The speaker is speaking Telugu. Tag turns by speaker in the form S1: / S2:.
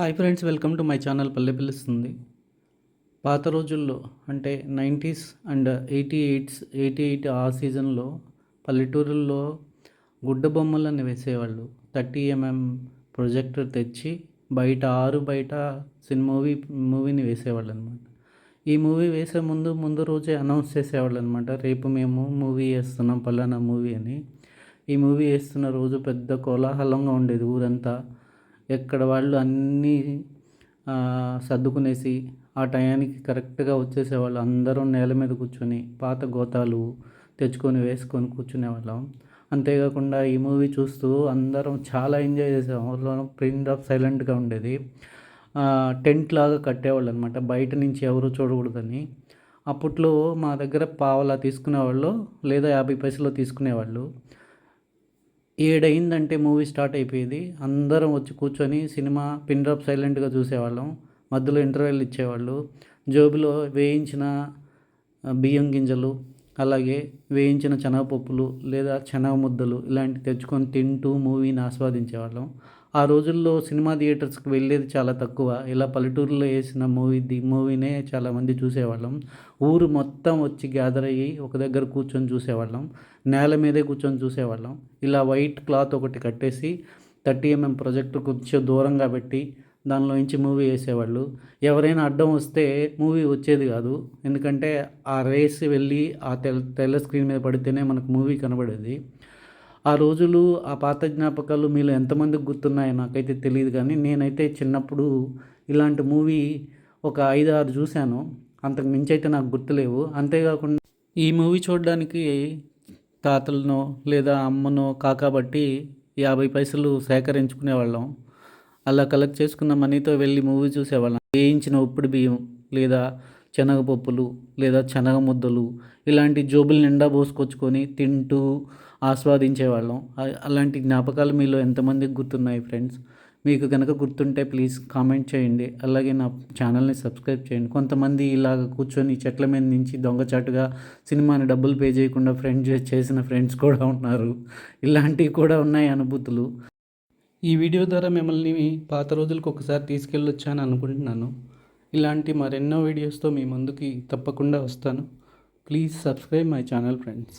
S1: Hi friends welcome to my channel పల్లె పిలుస్తుంది. పాత రోజుల్లో అంటే nineties and eighty eights eighty eight ఆ సీజన్లో పల్లెటూరుల్లో గుడ్డ బొమ్మలను వేసేవాళ్ళు. థర్టీ ఎంఎం ప్రొజెక్టర్ తెచ్చి బయట ఆరు బయట సినిమా మూవీ మూవీని వేసేవాళ్ళు అనమాట ఈ మూవీ వేసే ముందు ముందు రోజే అనౌన్స్ చేసేవాళ్ళు అనమాట రేపు మేము మూవీ వేస్తున్నాం పలానా మూవీ అని. ఈ మూవీ వేస్తున్న రోజు పెద్ద కోలాహలంగా ఉండేది ఊరంతా. ఎక్కడ వాళ్ళు అన్నీ సర్దుకునేసి ఆ టయానికి కరెక్ట్గా వచ్చేసేవాళ్ళు అందరం నేల మీద కూర్చొని పాత గోతాలు తెచ్చుకొని వేసుకొని కూర్చునేవాళ్ళం అంతేకాకుండా ఈ మూవీ చూస్తూ అందరం చాలా ఎంజాయ్ చేసేవాళ్ళం. ప్రింట్ ఆఫ్ సైలెంట్గా ఉండేది. టెంట్ లాగా కట్టేవాళ్ళు అనమాట బయట నుంచి ఎవరు చూడకూడదని. అప్పట్లో మా దగ్గర పావలా తీసుకునేవాళ్ళు లేదా యాభై పైసలు తీసుకునేవాళ్ళు. ఏడైందంటే మూవీ స్టార్ట్ అయిపోయేది. అందరం వచ్చి కూర్చొని సినిమా పిన్ డ్రాప్ సైలెంట్గా చూసేవాళ్ళం. మధ్యలో ఇంటర్వెల్ ఇచ్చేవాళ్ళు. జోబులో వేయించిన బియ్యం గింజలు అలాగే వేయించిన శనగపప్పులు లేదా శనగ ముద్దలు ఇలాంటివి తెచ్చుకొని తింటూ మూవీని ఆస్వాదించేవాళ్ళం. ఆ రోజుల్లో సినిమా థియేటర్స్కి వెళ్ళేది చాలా తక్కువ. ఇలా పల్లెటూరులో వేసిన మూవీ ది మూవీనే చాలామంది చూసేవాళ్ళం. ఊరు మొత్తం వచ్చి గ్యాదర్ అయ్యి ఒక దగ్గర కూర్చొని చూసేవాళ్ళం. నేల మీదే కూర్చొని చూసేవాళ్ళం. ఇలా వైట్ క్లాత్ ఒకటి కట్టేసి థర్టీ mm ఎంఎం ప్రొజెక్టర్ కొంచెం దూరంగా పెట్టి దానిలోంచి మూవీ వేసేవాళ్ళు. ఎవరైనా అడ్డం వస్తే మూవీ వచ్చేది కాదు. ఎందుకంటే ఆ రేస్ వెళ్ళి ఆ తెల్ల తెల్ల స్క్రీన్ మీద పడితేనే మనకు మూవీ కనబడేది. ఆ రోజులు ఆ పాత జ్ఞాపకాలు మీలో ఎంతమందికి గుర్తున్నాయో నాకైతే తెలియదు కానీ నేనైతే చిన్నప్పుడు ఇలాంటి మూవీ ఒక ఐదు ఆరు చూశాను. అంతకు మించి అయితే నాకు గుర్తులేవు. అంతేకాకుండా ఈ మూవీ చూడడానికి తాతలనో లేదా అమ్మనో కాకాబట్టి యాభై పైసలు సేకరించుకునే వాళ్ళం. అలా కలెక్ట్ చేసుకున్న మనీతో వెళ్ళి మూవీ చూసేవాళ్ళం. వేయించిన ఉప్పుడు బియ్యం లేదా శనగపప్పులు లేదా శనగ ముద్దలు ఇలాంటి జోబులు నిండా పోసుకొచ్చుకొని తింటూ ఆస్వాదించేవాళ్ళం. అలాంటి జ్ఞాపకాలు మీలో ఎంతమందికి గుర్తున్నాయి ఫ్రెండ్స్? మీకు కనుక గుర్తుంటే ప్లీజ్ కామెంట్ చేయండి. అలాగే నా ఛానల్ని సబ్స్క్రైబ్ చేయండి. కొంతమంది ఇలాగ కూర్చొని చెట్ల మీద నుంచి దొంగచాటుగా సినిమాని డబ్బులు పే చేయకుండా ఫ్రెండ్స్ చేసిన ఫ్రెండ్స్ కూడా ఉన్నారు. ఇలాంటివి కూడా ఉన్నాయి అనుభూతులు. ఈ వీడియో ద్వారా మిమ్మల్ని పాత రోజులకు ఒకసారి తీసుకెళ్ళొచ్చాను అనుకుంటున్నాను. ఇలాంటి మరెన్నో వీడియోస్తో మీ ముందుకి తప్పకుండా వస్తాను. Please subscribe my channel friends